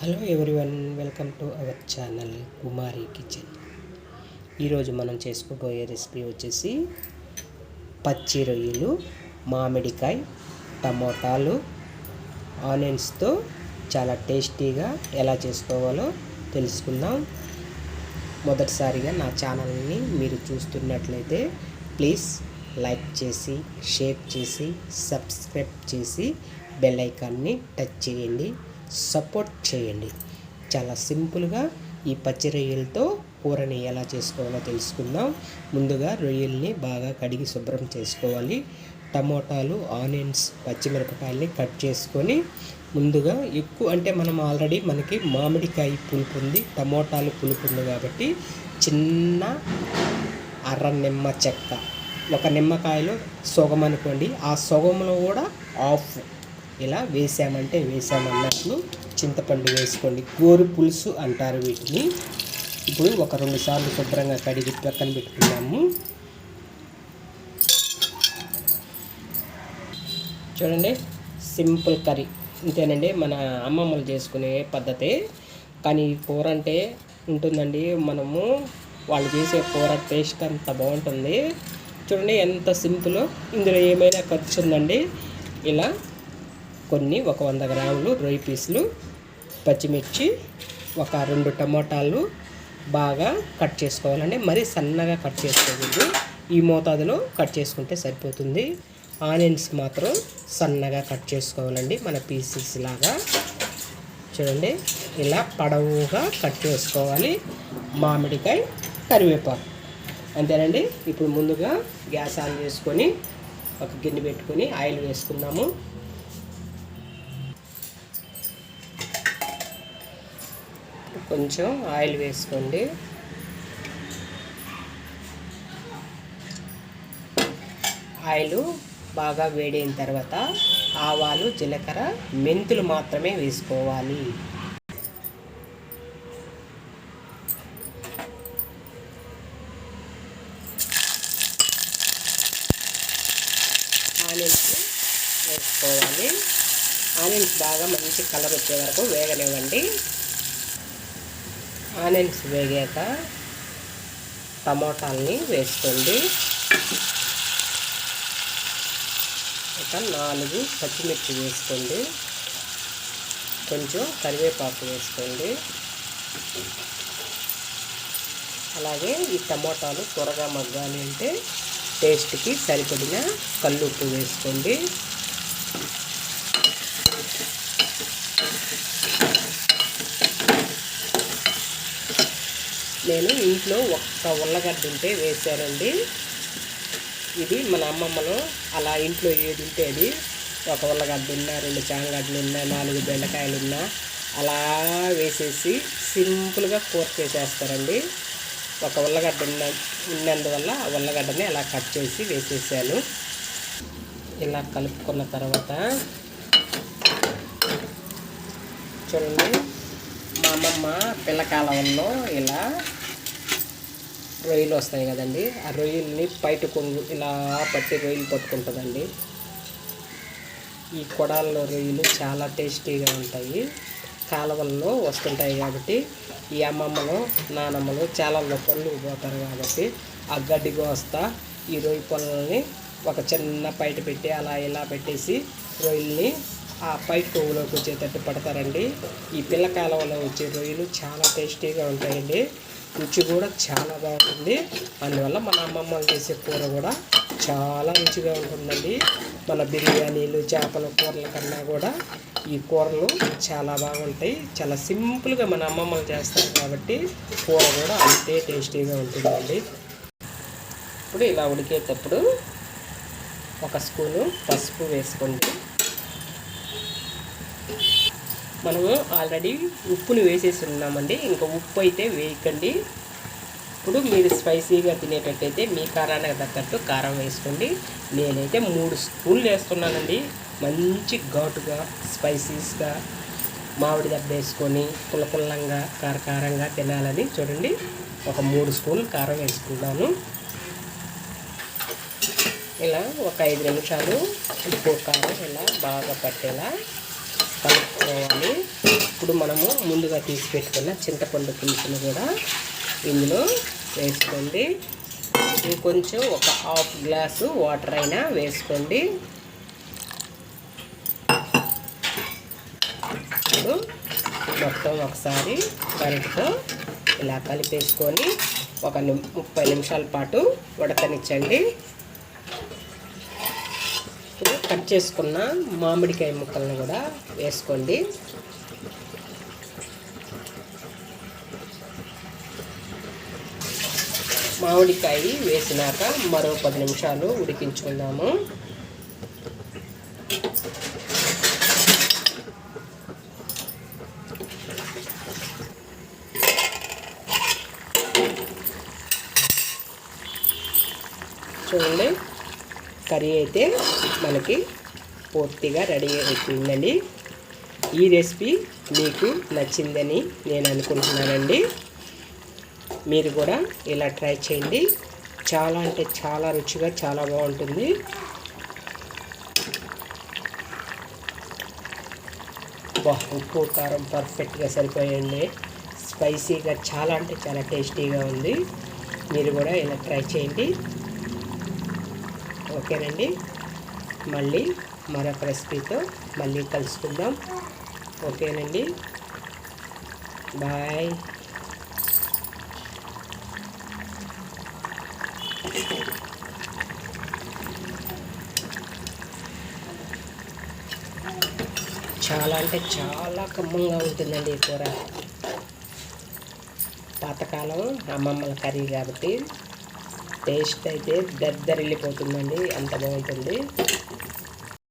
Hello everyone welcome to our channel Kumari kitchen. ఈరోజు మనం చేసుకోబోయే రెసిపీ వచ్చేసి పచ్చి రొయ్యలు మామిడికాయ టమోటాలు ఆనియన్స్తో చాలా టేస్టీగా ఎలా చేసుకోవాలో తెలుసుకుందాం. మొదటిసారిగా నా ఛానల్ని మీరు చూస్తున్నట్లయితే ప్లీజ్ లైక్ చేసి షేర్ చేసి సబ్స్క్రైబ్ చేసి బెల్ ఐకాన్ని టచ్ చేయండి. సపోర్ట్ చేయండి. చాలా సింపుల్గా ఈ పచ్చి రొయ్యలతో కూరని ఎలా చేసుకోవాలో తెలుసుకుందాం. ముందుగా రొయ్యల్ని బాగా కడిగి శుభ్రం చేసుకోవాలి. టమోటాలు ఆనియన్స్ పచ్చిమిరపకాయల్ని కట్ చేసుకొని ముందుగా ఎక్కువ అంటే మనం ఆల్రెడీ మనకి మామిడికాయ పులుపు ఉంది టమోటాలు పులుపు ఉంది కాబట్టి చిన్న అర నిమ్మ చెక్క. ఒక నిమ్మకాయలో సొగం అనుకోండి. ఆ సొగంలో కూడా ఆఫ్ ఇలా వేసామంటే వేసామన్నట్లు చింతపండు వేసుకోండి. గోరు పులుసు అంటారు వీటిని. ఇప్పుడు ఒక రెండు సార్లు శుభ్రంగా కడిగి పక్కన పెట్టుకున్నాము. చూడండి సింపుల్ కర్రీ. ఇంతేనండి మన అమ్మమ్మలు చేసుకునే పద్ధతి. కానీ కూర అంటే ఉంటుందండి మనము వాళ్ళు చేసే కూర టేస్ట్ అంత బాగుంటుంది. చూడండి ఎంత సింపుల్. ఇందులో ఏమైనా ఖర్చు ఉందండి ఇలా కొన్ని ఒక వంద గ్రాములు రొయ్యి పీసులు పచ్చిమిర్చి ఒక రెండు టమోటాలు బాగా కట్ చేసుకోవాలండి. మరీ సన్నగా కట్ చేసుకోకూడదు. ఈ మోతాదులో కట్ చేసుకుంటే సరిపోతుంది. ఆనియన్స్ మాత్రం సన్నగా కట్ చేసుకోవాలండి మన పీసెస్ లాగా. చూడండి ఇలా పడవుగా కట్ చేసుకోవాలి. మామిడికాయ కరివేపాకు. అంతేనండి. ఇప్పుడు ముందుగా గ్యాస్ ఆన్ చేసుకొని ఒక గిన్నె పెట్టుకొని ఆయిల్ వేసుకుందాము. కొంచెం ఆయిల్ వేసుకోండి. ఆయిల్ బాగా వేడైన తర్వాత ఆవాలు జీలకర్ర మెంతులు మాత్రమే వేసుకోవాలి. ఆనియన్స్ వేసుకోవాలి. ఆనియన్స్ బాగా మంచి కలర్ వచ్చే వరకు వేగనివ్వండి. ఆనియన్స్ వేగాక టమోటాలని వేసుకోండి. ఒక నాలుగు పచ్చిమిర్చి వేసుకోండి. కొంచెం కరివేపాకు వేసుకోండి. అలాగే ఈ టమోటాలు త్వరగా మగ్గాలి అంటే టేస్ట్కి సరిపడిన కల్లుప్పు వేసుకోండి. నేను ఇంట్లో ఒక్క ఉల్లగడ్డ ఉంటే వేశానండి. ఇది మన అమ్మమ్మలో అలా ఇంట్లో ఏది ఉంటే అది ఒక ఉల్లగడ్డ ఉన్నా రెండు చాంగడ్డలు ఉన్నా నాలుగు బెండకాయలు ఉన్నా అలా వేసేసి సింపుల్గా కూర చేసేస్తారండి. ఒక ఉల్లగడ్డ ఉన్న ఉన్నందువల్ల ఆ ఉల్లగడ్డని అలా కట్ చేసి వేసేసాను. ఇలా కలుపుకున్న తర్వాత చూడండి మా అమ్మమ్మ పిల్లకాలంలో ఇలా రొయ్యలు వస్తాయి కదండి. ఆ రొయ్యల్ని బయట కొంగు ఇలా పట్టి రొయ్యలు పట్టుకుంటుందండి. ఈ కొడాల్లో రొయ్యలు చాలా టేస్టీగా ఉంటాయి. కాలువల్లో వస్తుంటాయి కాబట్టి ఈ అమ్మమ్మలు నానమ్మలు చాలా పళ్ళు పోతారు కాబట్టి ఆ గడ్డి వస్తా ఈ రొయ్య పొలని ఒక చిన్న పైట పెట్టి అలా ఇలా పెట్టేసి రొయ్యల్ని ఆ పైట కొవ్వులోకి వచ్చేటట్టు పడతారండి. ఈ పిల్ల కాలువలో వచ్చే రొయ్యలు చాలా టేస్టీగా ఉంటాయండి. రుచి కూడా చాలా బాగుంటుంది. అందువల్ల మన అమ్మమ్మలు చేసే కూర కూడా చాలా రుచిగా ఉంటుందండి. మన బిర్యానీలు చేపల కూరల కన్నా కూడా ఈ కూరలు చాలా బాగుంటాయి. చాలా సింపుల్గా మన అమ్మమ్మలు చేస్తారు కాబట్టి కూర కూడా అంతే టేస్టీగా ఉంటుందండి. ఇప్పుడు ఇలా ఉడికేటప్పుడు ఒక స్పూను పసుపు వేసుకోండి మనము ఆల్రెడీ ఉప్పుని వేసేసి ఉన్నామండి ఇంకా ఉప్పు అయితే వేయకండి. ఇప్పుడు మీరు స్పైసీగా తినేటట్టయితే మీ కారానికి తగ్గట్టు కారం వేసుకోండి. నేనైతే మూడు స్పూన్లు వేస్తున్నానండి. మంచి ఘాటుగా స్పైసీస్గా మామిడి దెబ్బ వేసుకొని పుల్లపుల్లంగా కారకారంగా తినాలని చూడండి. ఒక మూడు స్పూన్లు కారం వేసుకున్నాను. ఇలా ఒక ఐదు నిమిషాలు ఉప్పు కారం ఇలా బాగా పట్టేలా కలుపుకోవాలి. ఇప్పుడు మనము ముందుగా తీసి పెట్టుకున్న చింతపండు పులుసును కూడా ఇందులో వేసుకోండి. ఇంకొంచెం ఒక హాఫ్ గ్లాసు వాటర్ అయినా వేసుకోండి. ఇప్పుడు మొత్తం ఒకసారి గరిటతో ఇలా కలిపేసుకొని ఒక ముప్పై నిమిషాల పాటు ఉడకనిచ్చండి. ఇప్పుడు కట్ చేసుకున్న మామిడికాయ ముక్కలను కూడా వేసుకోండి. మామిడికాయ వేసినాక మరో పది నిమిషాలు ఉడికించుకుందాము. చూడండి కర్రీ అయితే మనకి పూర్తిగా రెడీ అయిపోయిందండి. ఈ రెసిపీ మీకు నచ్చిందని నేను అనుకుంటున్నానండి. మీరు కూడా ఇలా ట్రై చేయండి. చాలా అంటే చాలా రుచిగా చాలా బాగుంటుంది. బా ఉప్పు కారం పర్ఫెక్ట్గా సరిపోయండి. స్పైసీగా చాలా అంటే చాలా టేస్టీగా ఉంది. మీరు కూడా ఇలా ట్రై చేయండి. ఓకేనండి? మళ్ళీ మరొక రెసిపీతో మళ్ళీ కలుసుకుందాం. ఓకేనండి? బాయ్. చాలా అంటే చాలా కమ్మంగా ఉంటుందండి ఈ కూర. పాతకాలం అమ్మమ్మల కర్రీ కాబట్టి టేస్ట్ అయితే దద్దరిల్లిపోతుందండి అంత బాగుంటుంది.